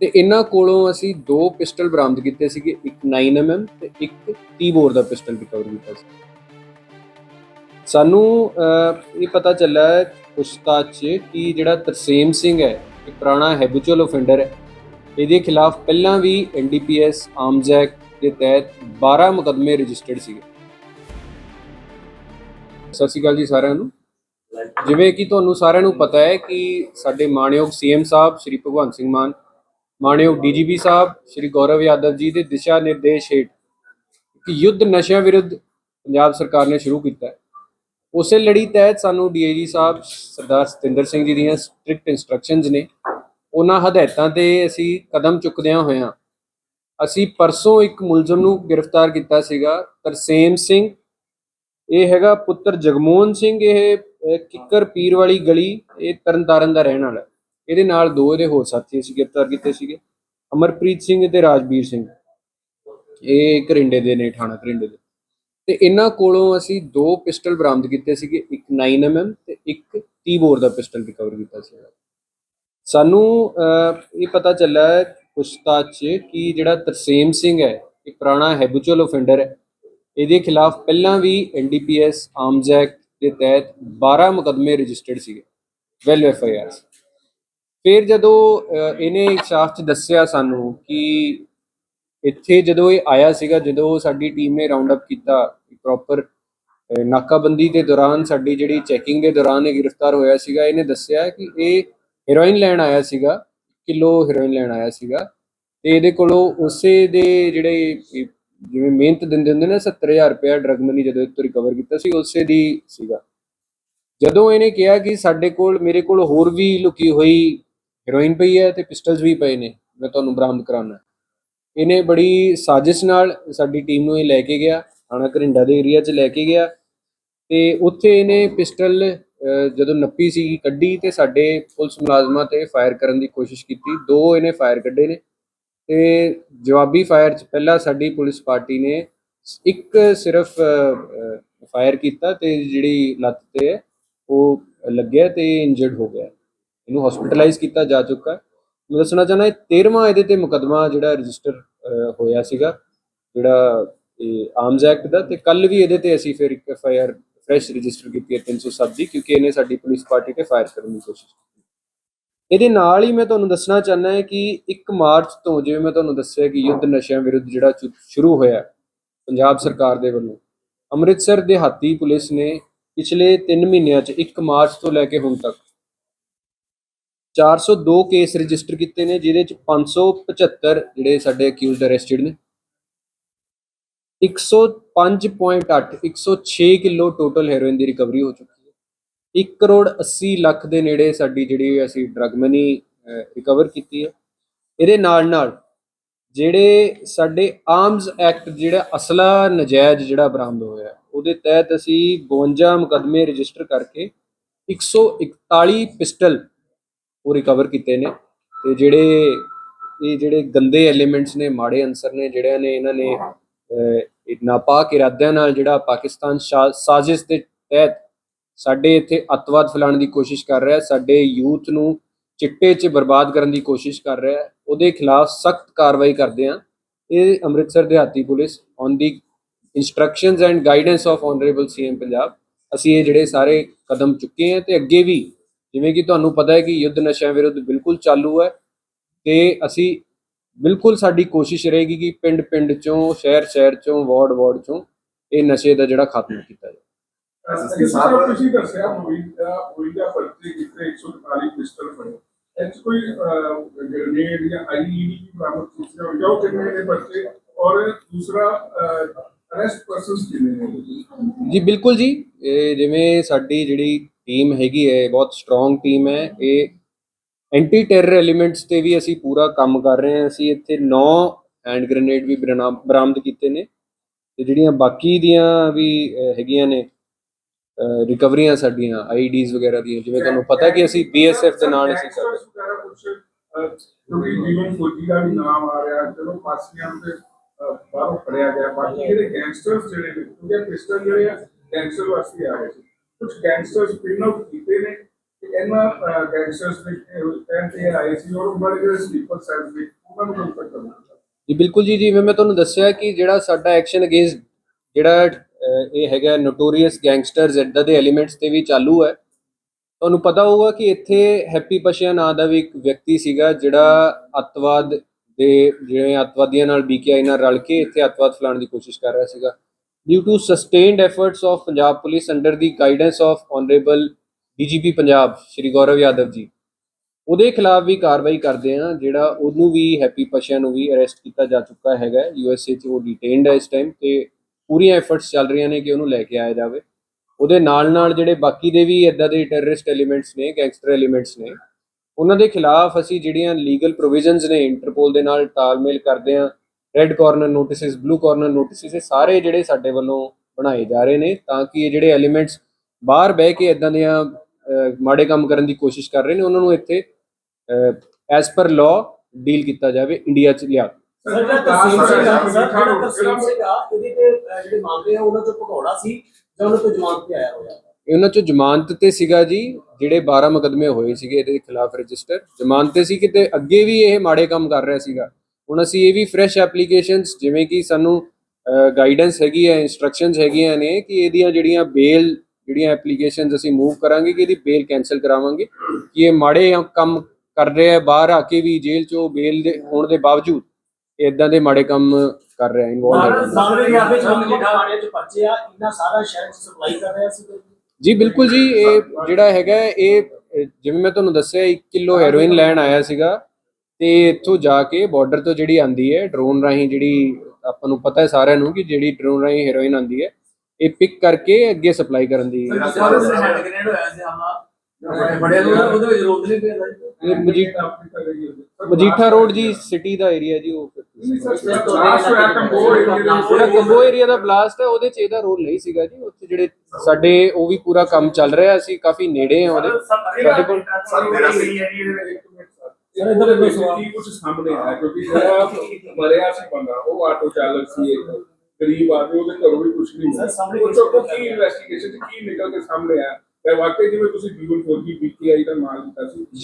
ਤੇ ਇਹਨਾਂ ਕੋਲੋਂ ਅਸੀਂ ਦੋ ਪਿਸਟਲ ਬਰਾਮਦ ਕੀਤੇ ਸੀਗੇ ਇੱਕ 9mm ਤੇ ਇੱਕ 30 ਬੋਰ ਦਾ ਪਿਸਟਲ ਰਿਕਵਰ ਕੀਤਾ ਸੀ। ਸਾਨੂੰ ਅਹ, ਇਹ ਪਤਾ ਚੱਲਾ ਹੈ ਕਿ ਜਿਹੜਾ ਤਰਸੇਮ ਸਿੰਘ ਹੈ ਇਹ ਪੁਰਾਣਾ ਹੈਬਿਚੁਅਲ ਅਫੈਂਡਰ ਹੈ। ਇਹਦੇ ਖਿਲਾਫ ਪਹਿਲਾਂ ਵੀ ਐਨਡੀਪੀਐਸ ਆਰਮਜ਼ ਐਕਟ ਦੇ ਤਹਿਤ 12 ਮੁਕੱਦਮੇ ਰਜਿਸਟਰਡ ਸੀਗੇ। ਸਤਿ ਸ਼੍ਰੀ ਅਕਾਲ ਜੀ ਸਾਰਿਆਂ ਨੂੰ। ਜਿਵੇਂ ਕਿ ਤੁਹਾਨੂੰ ਸਾਰਿਆਂ ਨੂੰ ਪਤਾ ਹੈ ਕਿ ਸਾਡੇ ਮਾਣਯੋਗ ਸੀਐਮ ਸਾਹਿਬ ਸ਼੍ਰੀ ਭਗਵੰਤ ਸਿੰਘ ਮਾਨ ਮਾਣਯੋਗ ਡੀਜੀਪੀ ਸਾਹਿਬ, ਸ਼੍ਰੀ ਗੌਰਵ ਯਾਦਵ ਜੀ ਦੇ ਦਿਸ਼ਾ ਨਿਰਦੇਸ਼ ਹੇਠ ਇੱਕ ਯੁੱਧ ਨਸ਼ਿਆਂ ਵਿਰੁੱਧ ਪੰਜਾਬ ਸਰਕਾਰ ਨੇ ਸ਼ੁਰੂ ਕੀਤਾ ਹੈ। ਉਸੇ ਲੜੀ ਤਹਿਤ ਸਾਨੂੰ ਡੀਏਜੀ ਸਾਹਿਬ ਸਰਦਾਰ ਸਤਿੰਦਰ ਸਿੰਘ ਜੀ ਦੀਆਂ ਸਟ੍ਰਿਕਟ ਇਨਸਟਰਕਸ਼ਨਸ ਨੇ। ਉਹਨਾਂ ਹਦਾਇਤਾਂ ਤੇ ਅਸੀਂ ਕਦਮ ਚੁੱਕਦਿਆਂ ਹੋਇਆਂ ਅਸੀਂ ਪਰਸੋਂ ਇੱਕ ਮੁਲਜ਼ਮ ਨੂੰ ਗ੍ਰਿਫਤਾਰ ਕੀਤਾ ਸੀਗਾ, ਤਰਸੇਮ ਸਿੰਘ। ਇਹ ਹੈਗਾ ਪੁੱਤਰ ਜਗਮੋਹਨ ਸਿੰਘ, ਇਹ ਕਿੱਕਰ ਪੀਰ ਵਾਲੀ ਗਲੀ, ਇਹ ਤਰਨਤਾਰਨ ਦਾ ਰਹਿਣ ਵਾਲਾ ਇਹਦੇ ਨਾਲ ਦੋ ਇਹਦੇ ਹੋਰ ਸਾਥੀ ਅਸੀਂ ਗ੍ਰਿਫਤਾਰ ਕੀਤੇ ਸੀਗੇ, ਅਮਰਪ੍ਰੀਤ ਸਿੰਘ ਤੇ ਰਾਜਵੀਰ ਸਿੰਘ। ਇਹ ਕਰਿੰਡੇ ਦੇ ਨੇ, ਥਾਣਾ ਕਰਿੰਡੇ ਦੇ। ਤੇ ਇਹਨਾਂ ਕੋਲੋਂ ਅਸੀਂ ਦੋ ਪਿਸਟਲ ਬਰਾਮਦ ਕੀਤੇ ਸੀਗੇ, ਇੱਕ 9mm ਤੇ ਇੱਕ 30 ਬੋਰ ਦਾ ਪਿਸਟਲ ਰਿਕਵਰ ਕੀਤਾ ਸੀ। ਸਾਨੂੰ ਇਹ ਪਤਾ ਚੱਲਾ ਹੈ ਪੁੱਛਤਾਛ 'ਚ ਕਿ ਜਿਹੜਾ ਤਰਸੇਮ ਸਿੰਘ ਹੈ, ਇਹ ਪੁਰਾਣਾ ਹੈਬਿਚੁਅਲ ਅਫੈਂਡਰ ਹੈ। ਇਹਦੇ ਖਿਲਾਫ ਪਹਿਲਾਂ ਵੀ ਐਨਡੀਪੀਐਸ ਆਰਮਜ਼ ਐਕਟ ਦੇ ਤਹਿਤ 12 ਮੁਕਦਮੇ ਰਜਿਸਟਰਡ ਸੀਗੇ ਵੈਲ ਐਫ ਆਈ ਆਰਸ ਫਿਰ ਜਦੋਂ ਇਹਨੇ ਇੱਕ 'ਚ ਦੱਸਿਆ ਸਾਨੂੰ ਕਿ ਇੱਥੇ ਜਦੋਂ ਇਹ ਆਇਆ ਸੀਗਾ, ਜਦੋਂ ਸਾਡੀ ਟੀਮ ਨੇ ਰਾਉਂਡ ਅਪ ਕੀਤਾ ਪ੍ਰੋਪਰ ਨਾਕਾਬੰਦੀ ਦੇ ਦੌਰਾਨ ਸਾਡੀ ਜਿਹੜੀ ਚੈਕਿੰਗ ਦੇ ਦੌਰਾਨ ਇਹ ਗ੍ਰਿਫਤਾਰ ਹੋਇਆ ਸੀਗਾ, ਇਹਨੇ ਦੱਸਿਆ ਕਿ ਇਹ ਹੀਰੋਇਨ ਲੈਣ ਆਇਆ ਸੀਗਾ, ਕਿਲੋ ਹੀਰੋਇਨ ਲੈਣ ਆਇਆ ਸੀਗਾ ਤੇ ਇਹਦੇ ਕੋਲੋਂ ਉਸੇ ਦੇ ਜਿਹੜੇ ਜਿਵੇਂ ਮਿਹਨਤ ਦਿੰਦੇ ਹੁੰਦੇ ਨੇ 70000 ਰੁਪਇਆ ਡਰਗ ਮਨੀ ਜਦੋਂ ਇਹ ਤੋਂ ਰਿਕਵਰ ਕੀਤਾ ਸੀ, ਉਸੇ ਦੀ ਸੀਗਾ। ਜਦੋਂ ਇਹਨੇ ਕਿਹਾ ਕਿ ਸਾਡੇ ਕੋਲ, ਮੇਰੇ ਕੋਲ ਹੋਰ ਵੀ ਲੁਕੀ ਹੋਈ ਹੈਰੋਇਨ ਪਈ ਹੈ ਤੇ ਪਿਸਟਲਸ ਵੀ ਪਏ ਨੇ, ਮੈਂ ਤੁਹਾਨੂੰ ਬਰਾਮਦ ਕਰਾਉਣਾ। ਇਹਨੇ ਬੜੀ ਸਾਜ਼ਿਸ਼ ਨਾਲ ਸਾਡੀ ਟੀਮ ਨੂੰ ਇਹ ਲੈ ਕੇ ਗਿਆ, ਥਾਣਾ ਘਰਿੰਡਾ ਦੇ ਏਰੀਆ 'ਚ ਲੈ ਕੇ ਗਿਆ ਤੇ ਉੱਥੇ ਇਹਨੇ ਪਿਸਟਲ ਜਦੋਂ ਨੱਪੀ ਸੀ ਕੱਢੀ ਤੇ ਸਾਡੇ ਪੁਲਿਸ ਮੁਲਾਜ਼ਮਾਂ ਤੇ ਫਾਇਰ ਕਰਨ ਦੀ ਕੋਸ਼ਿਸ਼ ਕੀਤੀ। ਦੋ ਇਹਨੇ ਫਾਇਰ ਕੱਢੇ ਨੇ ਤੇ ਜਵਾਬੀ ਫਾਇਰ 'ਚ ਪਹਿਲਾਂ ਸਾਡੀ ਪੁਲਿਸ ਪਾਰਟੀ ਨੇ ਇੱਕ ਸਿਰਫ ਫਾਇਰ ਕੀਤਾ ਤੇ ਜਿਹੜੀ ਲੱਤ ਤੇ ਹੈ ਉਹ ਲੱਗਿਆ ਤੇ ਇੰਜਰਡ ਹੋ ਗਿਆ। ਇਹਨੂੰ ਹਸਪੀਟਲਾਈਜ਼ ਕੀਤਾ ਜਾ ਚੁੱਕਾ ਹੈ। ਮੈਂ ਦੱਸਣਾ ਚਾਹੁੰਦਾ ਇਹ 13ਵਾਂ ਇਹਦੇ ਤੇ ਮੁਕਦਮਾ ਜਿਹੜਾ ਰਜਿਸਟਰ ਹੋਇਆ ਸੀਗਾ, ਜਿਹੜਾ ਇਹ ਆਰਮਜ਼ ਐਕਟ ਦਾ, ਤੇ ਕੱਲ ਵੀ ਇਹਦੇ ਤੇ ਅਸੀਂ ਫਿਰ ਇੱਕ F I R fresh register ਕੀਤੀ ਹੈ 307 ਦੀ, ਕਿਉਂਕਿ ਇਹਨੇ ਸਾਡੀ ਪੁਲਿਸ ਪਾਰਟੀ ਤੇ ਫਾਇਰ ਕਰਨ ਦੀ ਕੋਸ਼ਿਸ਼ ਕੀਤੀ। ਇਹਦੇ ਨਾਲ ਹੀ ਮੈਂ ਤੁਹਾਨੂੰ ਦੱਸਣਾ ਚਾਹੁੰਦਾ ਹਾਂ ਕਿ 1 ਮਾਰਚ ਤੋਂ ਜਿਵੇਂ ਮੈਂ ਤੁਹਾਨੂੰ ਦੱਸਿਆ ਕਿ ਯੁੱਧ ਨਸ਼ਿਆਂ ਵਿਰੁੱਧ ਜਿਹੜਾ ਸ਼ੁਰੂ ਹੋਇਆ ਪੰਜਾਬ ਸਰਕਾਰ ਦੇ ਵੱਲੋਂ, ਅੰਮ੍ਰਿਤਸਰ ਦੇ ਹਾਤੀ ਪੁਲਿਸ ਨੇ ਪਿਛਲੇ 3 ਮਹੀਨਿਆਂ 'ਚ 1 ਮਾਰਚ ਤੋਂ ਲੈ ਕੇ ਹੁਣ ਤੱਕ 402 ਕੇਸ ਰਜਿਸਟਰ ਕੀਤੇ ਨੇ, ਜਿਹਦੇ ਚ 575 ਜਿਹੜੇ ਸਾਡੇ ਅਕਿਊਜ਼ਡ ਅਰੈਸਟਡ ਨੇ। 105.8 106 ਕਿਲੋ ਟੋਟਲ ਹੈਰੋਇਨ ਦੀ ਰਿਕਵਰੀ ਹੋ ਚੁੱਕੀ ਹੈ। 1 ਕਰੋੜ 80 ਲੱਖ ਦੇ ਨੇੜੇ ਸਾਡੀ ਜਿਹੜੀ ਅਸੀਂ ਡਰਗ ਮਨੀ ਰਿਕਵਰ ਕੀਤੀ ਹੈ। ਇਹਦੇ ਨਾਲ ਨਾਲ ਜਿਹੜੇ ਸਾਡੇ ਆਰਮਸ ਐਕਟ ਜਿਹੜਾ ਅਸਲਾ ਨਜਾਇਜ਼ ਜਿਹੜਾ ਬਰਾਮਦ ਹੋਇਆ, ਉਹਦੇ ਤਹਿਤ ਅਸੀਂ 52 ਮੁਕੱਦਮੇ ਰਜਿਸਟਰ ਕਰਕੇ 141 ਪਿਸਟਲ ਉਹ ਰਿਕਵਰ ਕੀਤੇ ਨੇ ਤੇ ਜਿਹੜੇ ਇਹ ਜਿਹੜੇ ਗੰਦੇ ਐਲੀਮੈਂਟਸ ਨੇ, ਮਾੜੇ ਅਨਸਰ ਨੇ, ਜਿਹੜਿਆਂ ਨੇ ਇਹਨਾਂ ਨੇ ਨਾਪਾਕ ਇਰਾਦਿਆਂ ਨਾਲ ਜਿਹੜਾ ਪਾਕਿਸਤਾਨ ਸ਼ਾ- ਸਾਜ਼ਿਸ਼ ਦੇ ਤਹਿਤ ਸਾਡੇ ਇੱਥੇ ਅੱਤਵਾਦ ਫੈਲਾਉਣ ਦੀ ਕੋਸ਼ਿਸ਼ ਕਰ ਰਿਹਾ, ਸਾਡੇ ਯੂਥ ਨੂੰ ਚਿੱਟੇ 'ਚ ਬਰਬਾਦ ਕਰਨ ਦੀ ਕੋਸ਼ਿਸ਼ ਕਰ ਰਿਹਾ, ਉਹਦੇ ਖਿਲਾਫ ਸਖਤ ਕਾਰਵਾਈ ਕਰਦੇ ਆ ਇਹ ਅੰਮ੍ਰਿਤਸਰ ਦਿਹਾਤੀ police on the instructions and guidance of honourable CM Punjab ਅਸੀਂ ਇਹ ਜਿਹੜੇ ਸਾਰੇ ਕਦਮ ਚੁੱਕੇ ਹਾਂ ਤੇ ਅੱਗੇ ਵੀ ਜਿਵੇਂ ਕਿ ਤੁਹਾਨੂੰ ਪਤਾ ਹੈ ਕਿ ਯੁੱਧ ਨਸ਼ਿਆਂ ਵਿਰੁੱਧ ਬਿਲਕੁਲ ਚਾਲੂ ਹੈ ਤੇ ਅਸੀਂ ਬਿਲਕੁਲ ਸਾਡੀ ਕੋਸ਼ਿਸ਼ ਰਹੇਗੀ ਕਿ ਪਿੰਡ ਪਿੰਡ ਚੋਂ ਸ਼ਹਿਰ ਸ਼ਹਿਰ ਚੋਂ ਵਾਰਡ ਵਾਰਡ ਚੋਂ ਇਹ ਨਸ਼ੇ ਦਾ ਜਿਹੜਾ ਖਾਤਮਾ ਕੀਤਾ ਜਾਵੇ। ਅਸੀਂ ਸਾਹਿਬ ਤੁਸੀਂ ਦੱਸਿਆ ਹੋਈ ਦਾ ਹੋਈ ਦਾ ਪਰਚੇ ਕਿਤੇ 140 ਪਿਸਟਲ ਬਣੇ ਇਹ 'ਚ ਕੋਈ ਗ੍ਰੇਨੇਡ ਜਾਂ ਆਈਈਡੀ ਦੀ ਬਰਾਮਦ ਕੀਤੀ ਹੋਈ ਜਾਓ ਕਿੰਨੇ ਨੇ ਪਰਚੇ? ਔਰ ਦੂਸਰਾ ਅਰੈਸਟ ਪਰਸਨਸ ਕਿੰਨੇ ਨੇ? ਜੀ ਬਿਲਕੁਲ ਜੀ। ਜਿਵੇਂ ਸਾਡੀ ਜਿਹੜੀ ਟੀਮ ਹੈਗੀ ਹੈ ਬਹੁਤ ਸਟਰੋਂਗ ਟੀਮ ਹੈ। ਇਹ ਐਂਟੀ ਟੈਰਰ ਐਲੀਮੈਂਟਸ ਤੇ ਵੀ ਅਸੀਂ ਪੂਰਾ ਕੰਮ ਕਰ ਰਹੇ ਹਾਂ। ਅਸੀਂ ਇੱਥੇ 9 ਹੈਂਡ ਗ੍ਰੇਨੇਡ ਵੀ ਬਰਾਮਦ ਕੀਤੇ ਨੇ ਤੇ ਜਿਹੜੀਆਂ ਬਾਕੀ ਦੀਆਂ ਵੀ ਹੈਗੀਆਂ ਨੇ ਰਿਕਵਰੀਆਂ ਸਾਡੀਆਂ ਆਈਡੀਜ਼ ਵਗੈਰਾ ਦੀਆਂ, ਜਿਵੇਂ ਤੁਹਾਨੂੰ ਪਤਾ ਕਿ ਅਸੀਂ ਬੀਐਸਐਫ ਦੇ ਨਾਲ ਅਸੀਂ ਕਰ ਰਹੇ ਕਿਉਂਕਿ ਜੀਵਨ ਫੌਜੀ ਦਾ ਵੀ ਨਾਮ ਆ ਰਿਹਾ ਚਲੋ ਪਾਸੀਆਂ ਤੇ ਬਾਹਰੋਂ ਫੜਿਆ ਗਿਆ ਬਾਕੀ ਜਿਹੜੇ ਗੈਂਗਸਟਰਸ ਜਿਹੜੇ ਨੇ ਕਿਉਂਕਿ ਪਿਸਟਲ ਜਿਹੜੇ ਆ, ਗੈਂਗਸਟਰ ਵਾਸਤੇ ਆ ਰਹੇ ਸੀ। ਕੁਝ ਗੈਂਗਸਟਰਸ ਪਿੰਨ ਕੀਤੇ ਨੇ ਕਿ ਇਹਨਾਂ ਗੈਂਗਸਟਰਸ ਦੇ ਕਹਿਣ ਆਏ ਸੀ, ਔਰ ਉਹਨਾਂ ਦੇ ਸਲੀਪਰ ਸੈੱਲ ਸੀ ਉਹਨਾਂ ਨੂੰ ਕੰਟਰੋਲ ਕਰਨਾ ਜੀ, ਬਿਲਕੁਲ ਜੀ ਜਿਵੇਂ ਮੈਂ ਤੁਹਾਨੂੰ ਦੱਸਿਆ ਕਿ ਜਿਹੜਾ ਸਾਡਾ ਐਕਸ਼ਨ ਅਗੇਂਸਟ ਜਿਹੜਾ ਇਹ ਹੈਗਾ ਨੋਟੋਰੀਅਸ ਗੈਂਗਸਟਰਸ ਇਦਾਂ ਦੇ ਐਲੀਮੈਂਟਸ ਤੇ ਵੀ ਚਾਲੂ ਹੈ। ਤੁਹਾਨੂੰ ਪਤਾ ਹੋਊਗਾ ਕਿ ਇੱਥੇ ਹੈਪੀ ਪਸ਼ਿਆ ਨਾਂ ਦਾ ਵੀ ਇੱਕ ਵਿਅਕਤੀ ਸੀਗਾ, ਜਿਹੜਾ ਅੱਤਵਾਦ ਦੇ ਜਿਵੇਂ ਅੱਤਵਾਦੀਆਂ ਨਾਲ ਬੀਕੇਆਈ ਨਾਲ ਰਲ ਕੇ ਇੱਥੇ ਅੱਤਵਾਦ ਫੈਲਾਉਣ ਦੀ ਕੋਸ਼ਿਸ਼ ਕਰ ਰਿਹਾ ਸੀਗਾ। Due to sustained efforts of Punjab police under the guidance of honourable DGP Punjab Shri Gaurav Yadav ji ਉਹਦੇ ਖਿਲਾਫ ਵੀ ਕਾਰਵਾਈ ਕਰਦੇ ਆ ਜਿਹੜਾ ਉਹਨੂੰ ਵੀ ਹੈਪੀ ਪਸ਼ਿਆ ਨੂੰ ਵੀ ਅਰੈਸਟ ਕੀਤਾ ਜਾ ਚੁੱਕਾ ਹੈਗਾ। ਯੂਐਸਏ 'ਚ ਉਹ ਡਿਟੇਨਡ ਹੈ ਇਸ ਟਾਈਮ ਤੇ ਪੂਰੀਆਂ ਐਫਰਟਸ ਚੱਲ ਰਹੀਆਂ ਨੇ ਕਿ ਉਹਨੂੰ ਲੈ ਕੇ ਆਇਆ ਜਾਵੇ। ਉਹਦੇ ਨਾਲ ਨਾਲ ਜਿਹੜੇ ਬਾਕੀ ਦੇ ਵੀ ਇਦਾਂ ਦੇ ਟੈਰਰਿਸਟ ਐਲੀਮੈਂਟਸ ਨੇ ਗੈਂਗਸਟਰ ਐਲੀਮੈਂਟਸ ਨੇ, ਉਹਨਾਂ ਦੇ ਖਿਲਾਫ ਅਸੀਂ ਜਿਹੜੀਆਂ ਲੀਗਲ ਪ੍ਰੋਵੀਜ਼ਨਸ ਨੇ ਇੰਟਰਪੋਲ ਦੇ ਨਾਲ ਤਾਲਮੇਲ ਕਰਦੇ ਆ red corner notices blue corner notices ਇਹ ਸਾਰੇ ਜਿਹੜੇ ਸਾਡੇ ਵੱਲੋਂ ਬਣਾਏ ਜਾ ਰਹੇ ਨੇ ਤਾਂ ਕਿ ਇਹ ਜਿਹੜੇ ਐਲੀਮੈਂਟਸ ਬਾਹਰ ਬਹਿ ਕੇ ਇਦਾਂ ਦੀਆਂ ਮਾੜੇ ਕੰਮ ਕਰਨ ਦੀ ਕੋਸ਼ਿਸ਼ ਕਰ ਰਹੇ ਨੇ ਉਹਨਾਂ ਨੂੰ ਇੱਥੇ ਐਸ ਪਰ ਲਾਅ ਡੀਲ ਕੀਤਾ ਜਾਵੇ ਇੰਡੀਆ 'ਚ ਲਿਆ। ਸਰ ਸੀਗਾ ਇਹਦੇ ਤੇ ਅਹ, ਜਿਹੜੇ ਮਾਮਲੇ ਆ ਉਹਨਾਂ ਚੋਂ ਭਗੌੜਾ ਸੀ ਜਾਂ ਉਹਨਾਂ ਤੋਂ ਜ਼ਮਾਨਤ ਤੇ ਆਇਆ ਹੋਇਆ? ਇਹ ਉਹਨਾਂ ਚੋਂ ਜ਼ਮਾਨਤ ਤੇ ਸੀਗਾ ਜੀ ਜਿਹੜੇ 12 ਮੁਕਦਮੇ ਹੋਏ ਸੀਗੇ ਇਹਦੇ ਖਿਲਾਫ ਰਜਿਸਟਰ। ਜ਼ਮਾਨਤ ਤੇ ਸੀ ਕਿਤੇ ਅੱਗੇ ਵੀ ਇਹ ਮਾੜੇ ਕੰਮ ਕਰ ਰਿਹਾ ਸੀਗਾ। ਹੁਣ ਅਸੀਂ ਇਹ ਵੀ ਫਰੈਸ਼ ਐਪਲੀਕੇਸ਼ਨਸ ਜਿਵੇਂ ਕਿ ਸਾਨੂੰ ਗਾਈਡੈਂਸ ਹੈਗੀ ਹੈ ਇਨਸਟਰਕਸ਼ਨਸ ਹੈਗੀਆਂ ਨੇ ਕਿ ਇਹਦੀਆਂ ਜਿਹੜੀਆਂ ਬੇਲ ਜਿਹੜੀਆਂ ਐਪਲੀਕੇਸ਼ਨਸ ਅਸੀਂ ਮੂਵ ਕਰਾਂਗੇ ਕਿ ਇਹਦੀ ਬੇਲ ਕੈਨਸਲ ਕਰਾਵਾਂਗੇ ਕਿ ਇਹ ਮਾੜੇ ਕੰਮ ਕਰ ਰਿਹਾ ਹੈ ਬਾਹਰ ਆ ਕੇ ਵੀ ਜੇਲ੍ਹ ਚੋਂ ਬੇਲ ਦੇ ਹੋਣ ਦੇ ਬਾਵਜੂਦ ਇਦਾਂ ਦੇ ਮਾੜੇ ਕੰਮ ਕਰ ਰਿਹਾ ਇਨਵੋਲਵ ਹੈ। ਸਾਹਮਣੇ ਦੇ ਆਪੇ ਚੌਂਕ ਥਾਣੇ ਚ ਪਰਚੇ ਆ ਇੰਨਾ ਸਾਰਾ ਸ਼ਹਿਰ ਚ ਸਪਲਾਈ ਕਰ ਰਿਹਾ ਸੀ ਜੀ ਬਿਲਕੁਲ ਜੀ ਇਹ ਜਿਹੜਾ ਹੈਗਾ ਇਹ ਜਿਵੇਂ ਮੈਂ ਤੁਹਾਨੂੰ ਦੱਸਿਆ 1 ਕਿਲੋ ਹੈਰੋਇਨ ਲੈਣ ਆਇਆ ਸੀਗਾ। ਤੇ ਇੱਥੋਂ ਜਾ ਕੇ ਬਾਰਡਰ ਤੋਂ ਜਿਹੜੀ ਆਂਦੀ ਹੈ ਡਰੋਨ ਰਾਹੀਂ ਜਿਹੜੀ ਆਪਾਂ ਨੂੰ ਪਤਾ ਹੈ ਸਾਰਿਆਂ ਨੂੰ ਕਿ ਜਿਹੜੀ ਡਰੋਨ ਰਾਹੀਂ ਹੈਰੋਇਨ ਆਂਦੀ ਹੈ ਇਹ ਪਿਕ ਕਰਕੇ ਅੱਗੇ ਸਪਲਾਈ ਕਰਨ ਦੀ ਸੀ ਮਜੀਠਾ ਰੋਡ ਜੀ ਸਿਟੀ ਦਾ ਏਰੀਆ ਜੀ ਉਹ ਕੰਬੋ ਏਰੀਆ ਦਾ ਬਲਾਸਟ ਹੈ ਉਹਦੇ ਚ ਇਹਦਾ ਰੋਲ ਨਹੀਂ ਸੀਗਾ ਜੀ। ਉੱਥੇ ਜਿਹੜੇ ਸਾਡੇ ਉਹ ਵੀ ਪੂਰਾ ਕੰਮ ਚੱਲ ਰਿਹਾ ਅਸੀਂ ਕਾਫੀ ਨੇੜੇ ਆ ਉਹਦੇ। ਸਾਡੇ ਕੋਲ ਸਰ ਇਧਰ ਦੇ ਕੀ ਕੁਝ ਸਾਹਮਣੇ ਆਇਆ ਕਿਉਂਕਿ ਜਿਹੜਾ ਮਰਿਆ ਸੀ ਬੰਦਾ ਉਹ ਆਟੋ ਚਾਲਕ ਸੀ ਇੱਕ। ਗਰੀਬ ਆਦਮੀ ਉਹਦੇ ਘਰੋਂ ਵੀ ਕੁਝ ਨਹੀਂ ਸਰ, ਸਾਹਮਣੇ ਚੋਂ ਕੀ ਇਨਵੈਸਟੀਗੇਸ਼ਨ ਕੀ ਨਿਕਲ ਕੇ ਸਾਹਮਣੇ ਆਇਆ? ਤੇ ਵਾਕਈ ਜਿਵੇਂ ਤੁਸੀਂ ਗੂਗਲ ਫੋਰ ਕੀ ਪੀਟੀਆਈ ਦਾ ਨਾਮ ਦਿੱਤਾ ਸੀ।